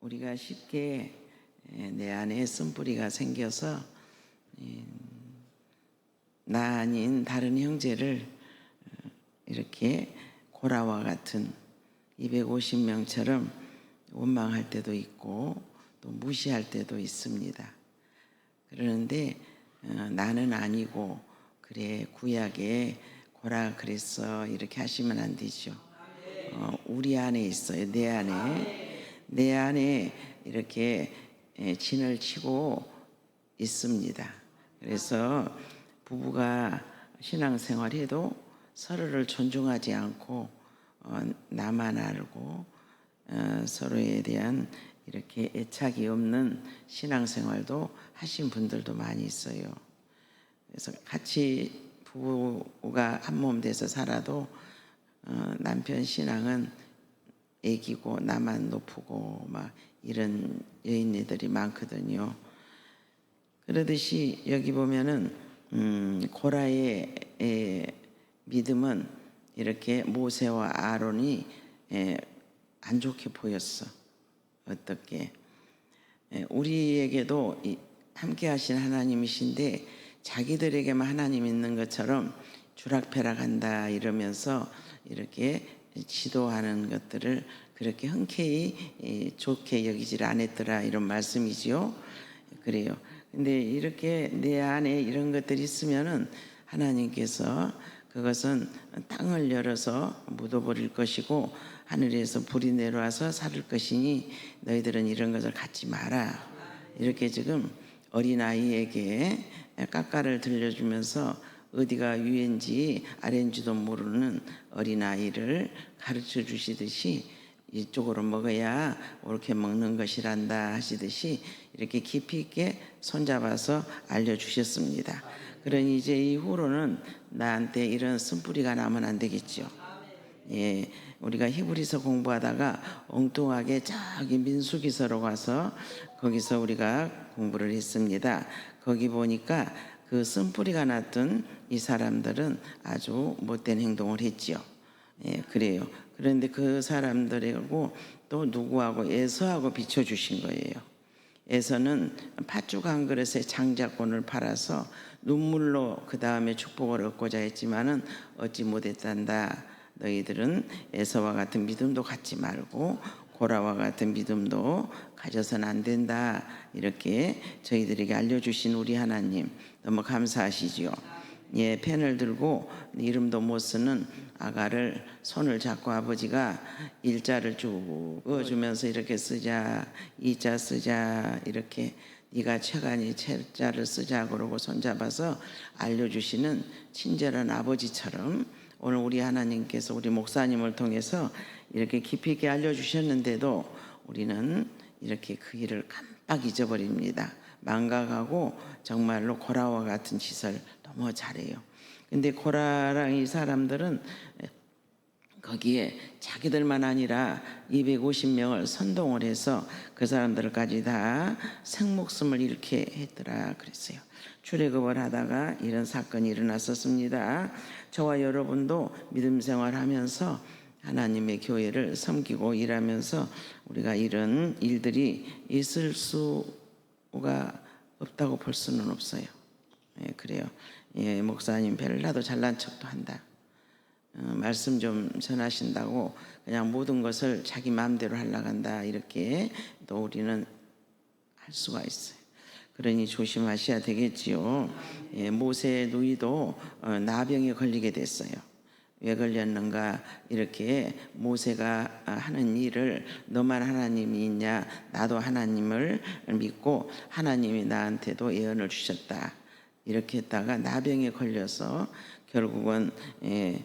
우리가 쉽게 에, 내 안에 쓴뿌리가 생겨서 이, 나 아닌 다른 형제를 어, 이렇게 고라와 같은 250명처럼 원망할 때도 있고 또 무시할 때도 있습니다. 그러는데 어, 나는 아니고 그래 구약에 고라 그랬어 이렇게 하시면 안 되죠. 어, 우리 안에 있어요. 내 안에 내 안에 이렇게 에, 진을 치고 있습니다. 그래서 부부가 신앙생활해도 서로를 존중하지 않고 어, 나만 알고 어, 서로에 대한 이렇게 애착이 없는 신앙생활도 하신 분들도 많이 있어요. 그래서 같이 부부가 한 몸 돼서 살아도 어, 남편 신앙은 애기고 나만 높고 막 이런 여인네들이 많거든요. 그러듯이 여기 보면은 음, 고라의 에, 믿음은 이렇게 모세와 아론이 에, 안 좋게 보였어. 어떻게? 에, 우리에게도 이, 함께 하신 하나님이신데 자기들에게만 하나님 있는 것처럼 주락펴락한다 이러면서 이렇게 지도하는 것들을 그렇게 흔쾌히 이, 좋게 여기질 않았더라 이런 말씀이지요. 그래요. 근데 이렇게 내 안에 이런 것들이 있으면은 하나님께서 그것은 땅을 열어서 묻어버릴 것이고 하늘에서 불이 내려와서 살을 것이니 너희들은 이런 것을 갖지 마라. 이렇게 지금 어린아이에게 깎아를 들려주면서 어디가 위인지 아래인지도 모르는 어린아이를 가르쳐 주시듯이 이쪽으로 먹어야 옳게 먹는 것이란다 하시듯이 이렇게 깊이 있게 손잡아서 알려주셨습니다. 그러니 이제 이후로는 나한테 이런 쓴뿌리가 나면 안 되겠죠. 예, 우리가 히브리서 공부하다가 엉뚱하게 저기 민수기서로 가서 거기서 우리가 공부를 했습니다. 거기 보니까 그 쓴뿌리가 났던 이 사람들은 아주 못된 행동을 했지요. 예, 그래요. 그런데 그 사람들하고 또 누구하고 에서하고 비춰주신 거예요. 에서는 팥죽 한 그릇에 장자권을 팔아서 눈물로 그 다음에 축복을 얻고자 했지만은 얻지 못했단다. 너희들은 에서와 같은 믿음도 갖지 말고 고라와 같은 믿음도 가져서는 안 된다. 이렇게 저희들에게 알려주신 우리 하나님 너무 감사하시지요. 예, 펜을 들고 이름도 못 쓰는 아가를 손을 잡고 아버지가 일자를 쭉 그어주면서 이렇게 쓰자 이자 쓰자 이렇게 네가 최간이 채자를 쓰자 그러고 손잡아서 알려주시는 친절한 아버지처럼 오늘 우리 하나님께서 우리 목사님을 통해서 이렇게 깊이 있게 알려주셨는데도 우리는 이렇게 그 일을 깜빡 잊어버립니다. 망각하고 정말로 고라와 같은 짓을 너무 잘해요. 근데 고라랑 이 사람들은 거기에 자기들만 아니라 250명을 선동을 해서 그 사람들까지 다 생목숨을 잃게 했더라 그랬어요. 출애굽을 하다가 이런 사건이 일어났었습니다. 저와 여러분도 믿음 생활하면서 하나님의 교회를 섬기고 일하면서 우리가 이런 일들이 있을 수 가 없다고 볼 수는 없어요. 예, 그래요. 예, 목사님 별나도 잘난 척도 한다. 어, 말씀 좀 전하신다고 그냥 모든 것을 자기 마음대로 하려고 한다. 이렇게 또 우리는 할 수가 있어요. 그러니 조심하셔야 되겠지요. 예, 모세 누이도 어, 나병에 걸리게 됐어요. 왜 걸렸는가 이렇게 모세가 하는 일을 너만 하나님이 있냐 나도 하나님을 믿고 하나님이 나한테도 예언을 주셨다 이렇게 했다가 나병에 걸려서 결국은 예,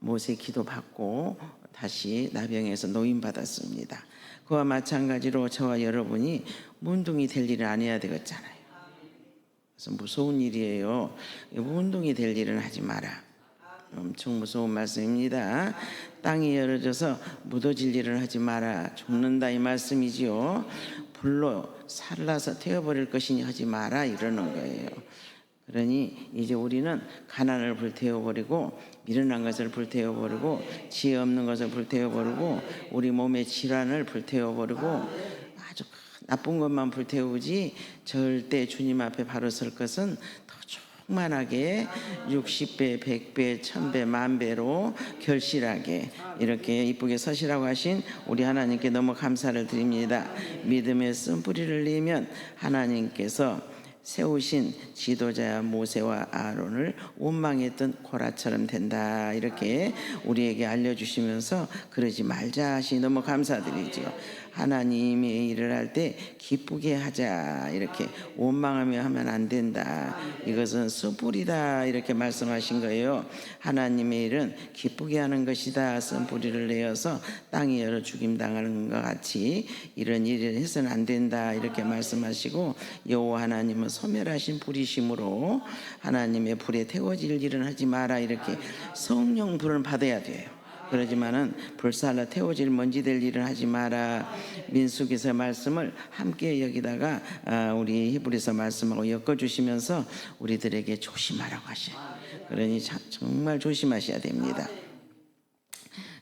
모세 기도 받고 다시 나병에서 노인 받았습니다. 그와 마찬가지로 저와 여러분이 문둥이 될 일을 안 해야 되겠잖아요. 그래서 무서운 일이에요. 문둥이 될 일은 하지 마라. 엄청 무서운 말씀입니다. 땅이 열어져서 묻어질 일을 하지 마라. 죽는다 이 말씀이지요. 불로 살라서 태워버릴 것이니 하지 마라 이러는 거예요. 그러니 이제 우리는 가난을 불태워버리고 미련한 것을 불태워버리고 지혜 없는 것을 불태워버리고 우리 몸의 질환을 불태워버리고 아주 나쁜 것만 불태우지 절대 주님 앞에 바로 설 것은 더 충만하게 60배, 100배, 1000배, 만배로 결실하게 이렇게 이쁘게 서시라고 하신 우리 하나님께 너무 감사를 드립니다. 믿음의 쓴뿌리를 내면 하나님께서 세우신 지도자 모세와 아론을 원망했던 고라처럼 된다 이렇게 우리에게 알려주시면서 그러지 말자 하시 너무 감사드리죠. 하나님의 일을 할 때 기쁘게 하자 이렇게 원망하며 하면 안 된다. 이것은 숯불이다 이렇게 말씀하신 거예요. 하나님의 일은 기쁘게 하는 것이다. 쓴뿌리를 내어서 땅이 열어 죽임 당하는 것 같이 이런 일을 해서는 안 된다 이렇게 말씀하시고 여호와 하나님은 소멸하신 불이심으로 하나님의 불에 태워질 일은 하지 마라 이렇게 성령 불을 받아야 돼요. 그러지만은 불살라 태워질 먼지 될 일은 하지 마라. 민수기서 말씀을 함께 여기다가 아, 우리 히브리서 말씀하고 엮어 주시면서 우리들에게 조심하라고 하셔요. 그러니 자- 정말 조심하셔야 됩니다.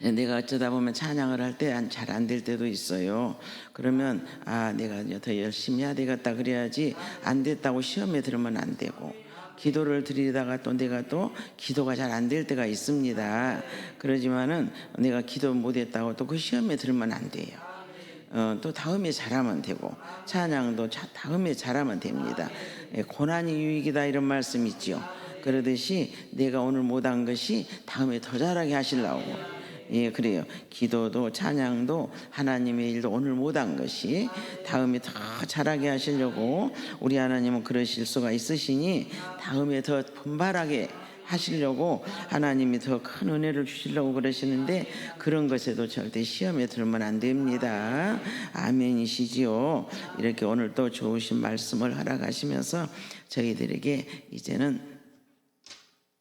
내가 어쩌다 보면 찬양을 할 때 잘 안 될 때도 있어요. 그러면 아 내가 더 열심히 해야 되겠다 그래야지 안 됐다고 시험에 들으면 안 되고 기도를 드리다가 또 내가 또 기도가 잘 안 될 때가 있습니다. 그러지만은 내가 기도 못했다고 또 그 시험에 들으면 안 돼요. 어, 또 다음에 잘하면 되고 찬양도 자- 다음에 잘하면 됩니다. 예, 고난이 유익이다 이런 말씀 있지요. 그러듯이 내가 오늘 못한 것이 다음에 더 잘하게 하시려고. 예, 그래요. 기도도 찬양도 하나님의 일도 오늘 못한 것이 다음에 더 잘하게 하시려고 우리 하나님은 그러실 수가 있으시니 다음에 더 분발하게 하시려고 하나님이 더 큰 은혜를 주시려고 그러시는데 그런 것에도 절대 시험에 들면 안 됩니다. 아멘이시지요. 이렇게 오늘 또 좋으신 말씀을 허락하시면서 저희들에게 이제는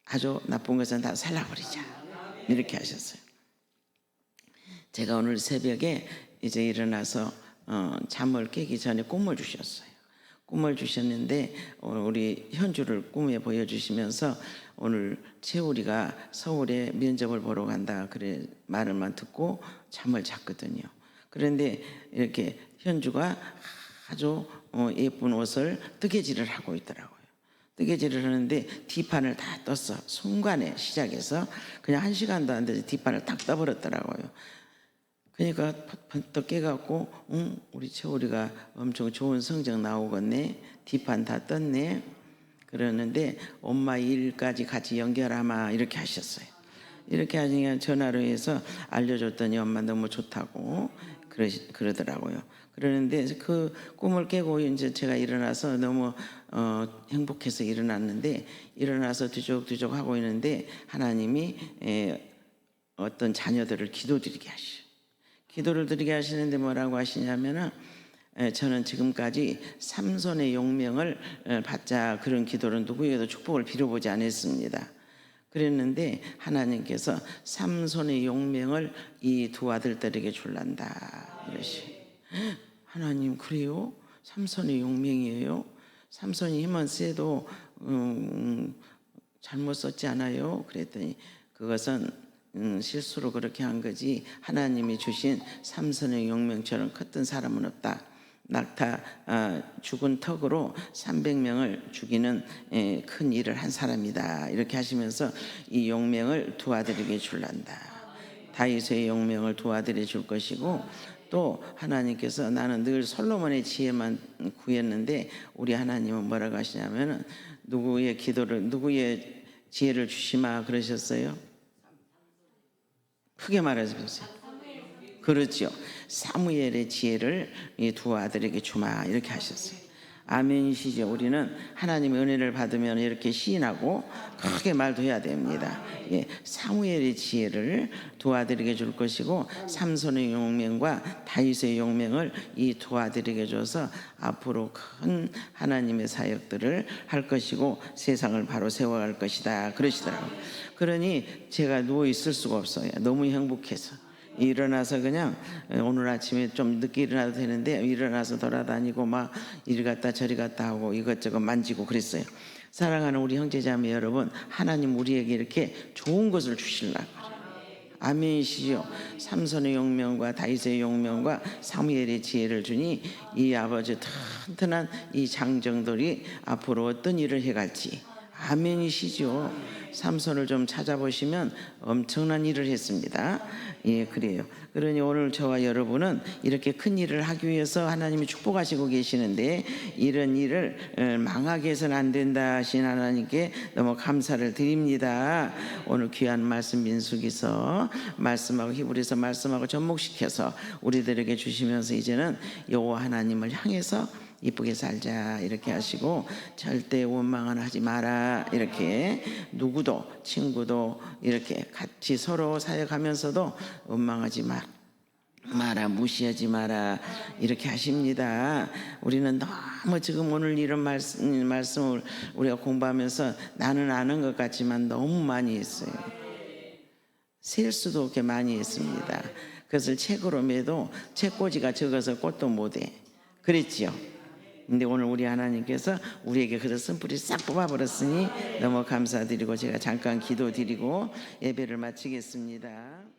아주 나쁜 것은 다 살라버리자. 이렇게 하셨어요. 제가 오늘 새벽에 이제 일어나서 어, 잠을 깨기 전에 꿈을 주셨어요. 꿈을 주셨는데 오늘 우리 현주를 꿈에 보여주시면서 오늘 채우리가 서울에 면접을 보러 간다 그래 말을만 듣고 잠을 잤거든요. 그런데 이렇게 현주가 아주 어, 예쁜 옷을 뜨개질을 하고 있더라고요. 뜨개질을 하는데 뒷판을 다 떴어. 순간에 시작해서 그냥 한 시간도 안 돼서 뒷판을 딱 떠버렸더라고요. 그러니까 번떡 깨갖고 응, 우리 채우리가 엄청 좋은 성적 나오겠네. 뒷판 다 떴네. 그러는데 엄마 일까지 같이 연결하마. 이렇게 하셨어요. 이렇게 하니까 전화로 해서 알려줬더니 엄마 너무 좋다고 그러, 그러더라고요. 그러는데 그 꿈을 깨고 이제 제가 일어나서 너무 어, 행복해서 일어났는데 일어나서 뒤적뒤적 하고 있는데 하나님이 에, 어떤 자녀들을 기도드리게 하셔. 기도를 드리게 하시는데 뭐라고 하시냐면은 에, 저는 지금까지 삼손의 용명을 에, 받자 그런 기도를 누구에게도 축복을 빌어보지 않았습니다. 그랬는데 하나님께서 삼손의 용명을 이 두 아들들에게 줄란다 이러시. 하나님 그래요? 삼손의 용명이에요? 삼손이 힘은 세도 음, 잘못 썼지 않아요? 그랬더니 그것은 음, 실수로 그렇게 한 거지 하나님이 주신 삼선의 용명처럼 컸던 사람은 없다. 낙타 아, 죽은 턱으로 300명을 죽이는 에, 큰 일을 한 사람이다. 이렇게 하시면서 이 용명을 두 아들에게 줄란다. 다윗의 용명을 두 아들에 줄 것이고 또 하나님께서 나는 늘 솔로몬의 지혜만 구했는데 우리 하나님은 뭐라고 하시냐면은 누구의 기도를 누구의 지혜를 주시마 그러셨어요. 크게 말해서 보세요. 그렇죠. 사무엘의 지혜를 이 두 아들에게 주마 이렇게 하셨어요. 아멘이시죠. 우리는 하나님의 은혜를 받으면 이렇게 시인하고 크게 말도 해야 됩니다. 예, 사무엘의 지혜를 두 아들에게 줄 것이고 삼손의 용명과 다윗의 용명을 이두 아들에게 줘서 앞으로 큰 하나님의 사역들을 할 것이고 세상을 바로 세워갈 것이다. 그러시더라고요. 그러니 제가 누워 있을 수가 없어요. 너무 행복해서. 일어나서 그냥 오늘 아침에 좀 늦게 일어나도 되는데 일어나서 돌아다니고 막 이리 갔다 저리 갔다 하고 이것저것 만지고 그랬어요. 사랑하는 우리 형제자매 여러분, 하나님 우리에게 이렇게 좋은 것을 그래요. 아멘이시죠. 삼손의 용명과 다윗의 용명과 사무엘의 지혜를 주니 이 아버지 튼튼한 이 장정들이 앞으로 어떤 일을 해갈지 아멘이시죠. 삼손을 좀 찾아보시면 엄청난 일을 했습니다. 예, 그래요. 그러니 오늘 저와 여러분은 이렇게 큰 일을 하기 위해서 하나님이 축복하시고 계시는데 이런 일을 어, 망하게 해서는 안 된다 하신 하나님께 너무 감사를 드립니다. 오늘 귀한 말씀 민숙이서 말씀하고 히브리서 말씀하고 접목시켜서 우리들에게 주시면서 이제는 여호와 하나님을 향해서 이쁘게 살자 이렇게 하시고 절대 원망은 하지 마라 이렇게 누구도 친구도 이렇게 같이 서로 사역하면서도 원망하지 마 마라 무시하지 마라 이렇게 하십니다. 우리는 너무 지금 오늘 이런 말씀, 말씀을 우리가 공부하면서 나는 아는 것 같지만 너무 많이 했어요. 셀 수도 없게 많이 했습니다. 그것을 책으로 매도 책꽂이가 적어서 꽃도 못해. 그랬지요. 근데 오늘 우리 하나님께서 우리에게 그런 쓴뿌리 싹 뽑아버렸으니 너무 감사드리고 제가 잠깐 기도 드리고 예배를 마치겠습니다.